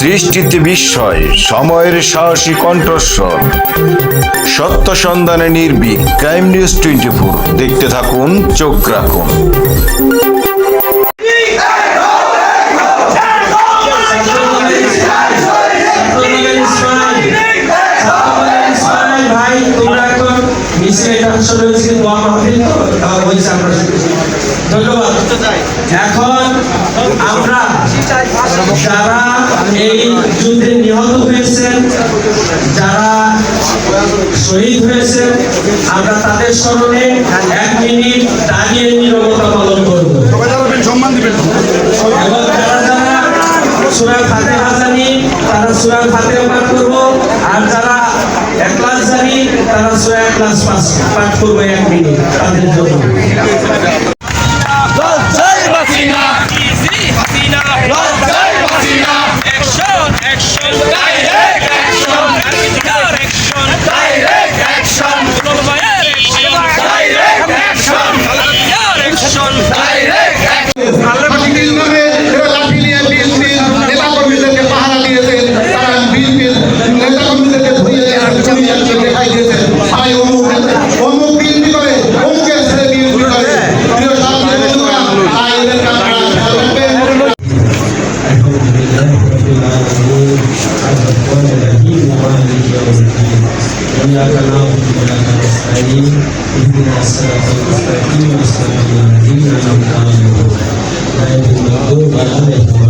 সৃষ্টিতে বিস্ময়, সময়ের সাহসী কণ্ঠস্বর। সত্য সন্ধানে নির্ভীক, ক্রাইম নিউজ টোয়েন্টি ফোর। দেখতে থাকুন, চোখ রাখুন। ধন্যবাদ। এখন আমরা যারা এই যুদ্ধে নিহত হয়েছেন যারা শহীদ হয়েছেন আমরা তাদের স্মরণে এক মিনিট দাঁড়িয়ে নিরবতা পালন করব। সম্মান দিবেন। এবং যারা যারা সুরা ফাতেহা জানি তারা সুরা ফাতেহা পাঠ করব আর যারা একলাস জানি তারা সুরা একলাস পাঠ করব এক মিনিট তাদের জন্য। Direct ada kuasa lagi rumah di jauh ini. Biarkanlah kita bersaing dengan asal pasti masih dalam dunia yang kami buat. Dan itu baru barang kita